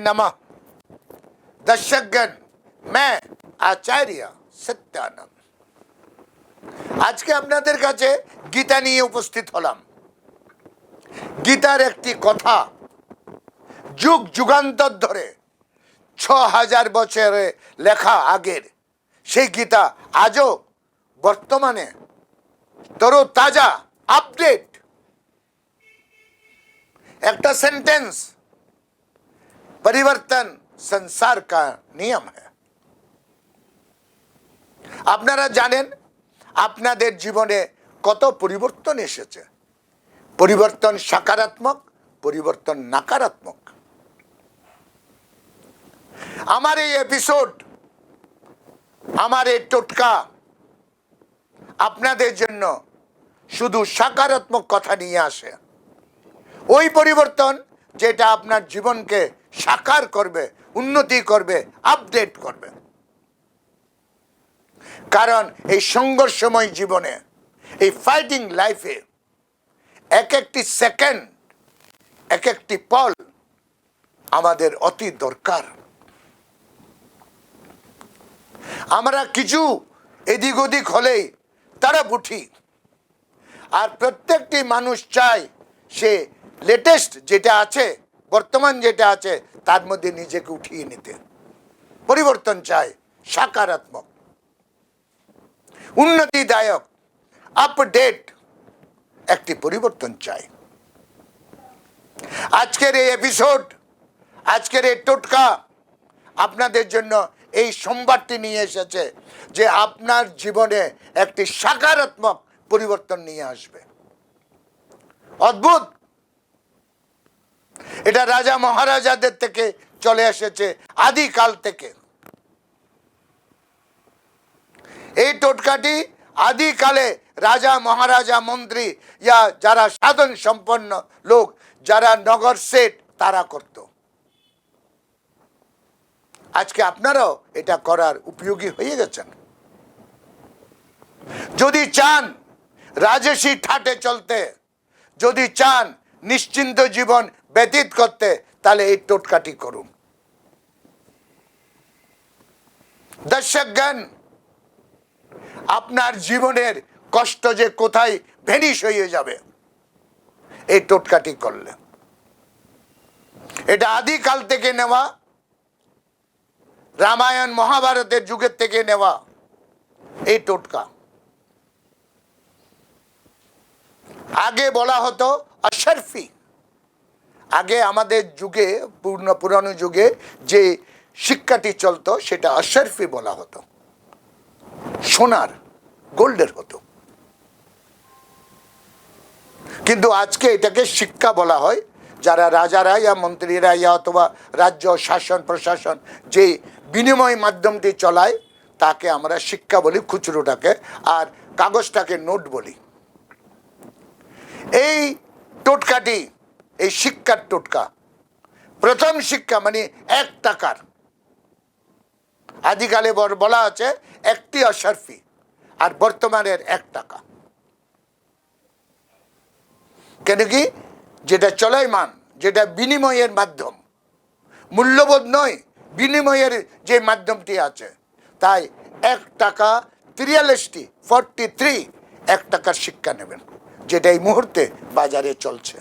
नमः दर्शकगण मैं আচার্য সত্যানন্দ আজকে আপনাদের কাছে গীতা নিয়ে উপস্থিত হলাম গীতার একটি কথা যুগ যুগান্তর ধরে ছ হাজার বছরে লেখা আগের সেই গীতা আজও বর্তমানে তরো তাজা আপডেট একটা সেন্টেন্স परिवर्तन संसार का नियम है আপনারা জানেন আপনাদের জীবনে কত পরিবর্তন এসেছে পরিবর্তন সকারাত্মক পরিবর্তন নাকারাত্মক আমার এই এপিসোড আমার এই টোটকা আপনাদের জন্য শুধু সকারাত্মক কথা নিয়ে আসে ওই পরিবর্তন যেটা আপনার জীবনকে সাকার করবে, উন্নতি করবে আপডেট করবে। কারণ এই সংঘর্ষময় জীবনে, এই ফাইটিং লাইফে এক একটি সেকেন্ড এক একটি পল আমাদের অতি দরকার। আমরা কিছু এদিক ওদিক হলেই তারা বুঠি। আর প্রত্যেকটি মানুষ চায় সে লেটেস্ট যেটা আছে, বর্তমান যেটা আছে, তার মধ্যে নিজেকে উঠিয়ে নিতে। পরিবর্তন চায় সকারাত্মক। উন্নতিদায়ক আপডেট একটি পরিবর্তন চাই। আজকের এই এপিসোড আজকের এই টোটকা আপনাদের জন্য এই সোমবারটি নিয়ে এসেছে যে আপনার জীবনে একটি সকারাত্মক পরিবর্তন নিয়ে আসবে। অদ্ভুত! এটা রাজা মহারাজাদের থেকে চলে এসেছে, আদিকাল থেকে। এই টোটকাটি আদিকালে রাজা মহারাজা মন্ত্রী, ইয়া যারা সাধন সম্পন্ন লোক, যারা নগর সেট, তারা করত। আজকে আপনারাও এটা করার উপযোগী হয়ে গেছেন। যদি চান রাজেশী ঠাটে চলতে, যদি চান নিশ্চিন্ত জীবন ব্যতীত করতে, তাহলে এই টোটকাটি করুন। দর্শকগণ আপনার জীবনের কষ্ট যে কোথায় ভেনিশ হয়ে যাবে, এই টোটকাটি করলে। এটা আদিকাল থেকে নেওয়া, রামায়ণ মহাভারতের যুগের থেকে নেওয়া, এই টোটকা। আগে বলা হতো অশরফি। আগে আমাদের যুগে, পূর্ণ, পুরানো যুগে যে শিক্ষাটি চলতো, সেটা অশরফি বলা হতো। সোনার, গোল্ডের হতো কিন্তু আজকে এটাকে শিক্ষা বলা হয়, যারা রাজারা ইয়া মন্ত্রীরা ইয়া অথবা রাজ্য শাসন, প্রশাসন যে বিনিময় মাধ্যমটি চলায়, তাকে আমরা শিক্ষা বলি, খুচরোটাকে, আর কাগজটাকে নোট বলি। এই টোটকাটি এই শিক্ষার টোটকা। প্রথম শিক্ষা মানে এক টাকার। আদিকালে বলা আছে, একটি অশরফি আর বর্তমানের এক টাকা। কেন কি? যেটা চলয়মান যেটা বিনিময়ের মাধ্যম। মূল্যবোধ নয়, বিনিময়ের যে মাধ্যমটি আছে, তাই এক টাকা ত্রিয়াল্লিশটি ফর্টি থ্রি এক টাকার শিক্ষা নেবেন, যেটা এই মুহূর্তে বাজারে চলছে।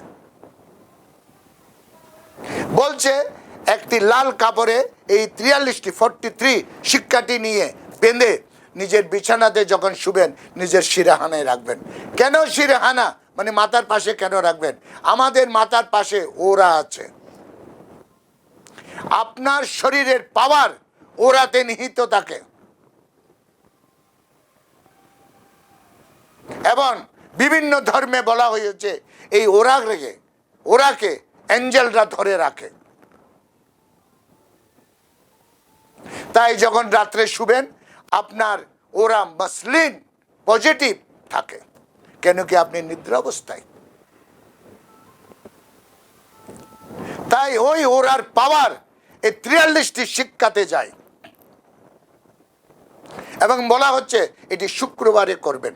বলছে, একটি লাল কাপড়ে এই ত্রিয়াল্লিশটি ফর্টি থ্রি শিক্ষাটি নিয়ে বেঁধে নিজের বিছানাতে যখন শুবেন, নিজের শিরাহানায় রাখবেন। কেন শিরাহানা? মানে মাথার পাশে কেন রাখবেন? আমাদের মাথার পাশে ওরা আছে। আপনার শরীরের পাওয়ার ওরাতে নিহিত থাকে। এবং বিভিন্ন ধর্মে বলা হয়েছে, এই ওরা ওরাকে অ্যাঞ্জেলরা ধরে রাখে। তাই যখন রাত্রে শুবেন, আপনার ওরা মসলিন পজিটিভ থাকে। কেন কি আপনি নিদ্রা অবস্থায়? তাই ওই ওরার পাওয়ার এই ত্রিয়াল্লিশটি শিক্ষাতে যায়। এবং বলা হচ্ছে, এটি শুক্রবারে করবেন।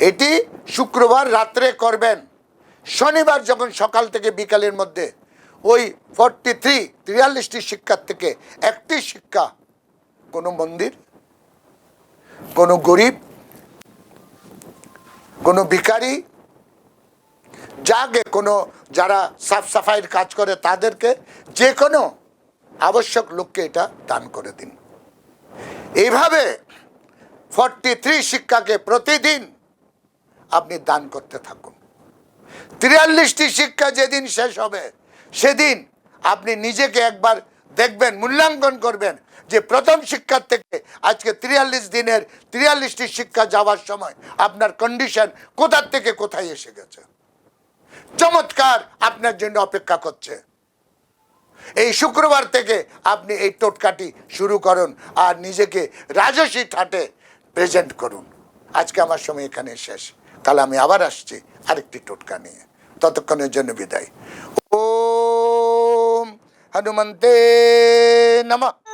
এটি শুক্রবার রাত্রে করবেন। শনিবার যখন সকাল থেকে বিকালের মধ্যে ওই ফর্টি থ্রি তিয়াল্লিশটি শিক্ষার থেকে একটি শিক্ষা, কোনো মন্দির, কোনো গরিব, কোনো ভিখারি, যাকে কোনো যারা সাফ সাফাইয়ের কাজ করে তাদেরকে যে কোনো আবশ্যক লোককে এটা দান করে দিন। এইভাবে ফর্টি থ্রি শিক্ষাকে প্রতিদিন আপনি দান করতে থাকুন। তিয়াল্লিশটি শিক্ষা যেদিন শেষ হবে, সেদিন আপনি নিজেকে একবার দেখবেন, মূল্যাঙ্কন করবেন যে প্রথম শিক্ষার থেকে আজকে তিয়াল্লিশ দিনের তিয়াল্লিশটি শিক্ষা যাওয়ার সময় আপনার কন্ডিশন কোথার থেকে কোথায় এসে গেছে? চমৎকার আপনার জন্য অপেক্ষা করছে। এই শুক্রবার থেকে আপনি এই টোটকাটি শুরু করুন আর নিজেকে রাজস্বী ঠাটে প্রেজেন্ট করুন। আজকে আমার সময় এখানে শেষ। কাল আমি আবার আসছি। আরেকটি টোটকা নিয়ে। ততক্ষণের জন্য বিদায়। ও হনুমন্তে নমঃ।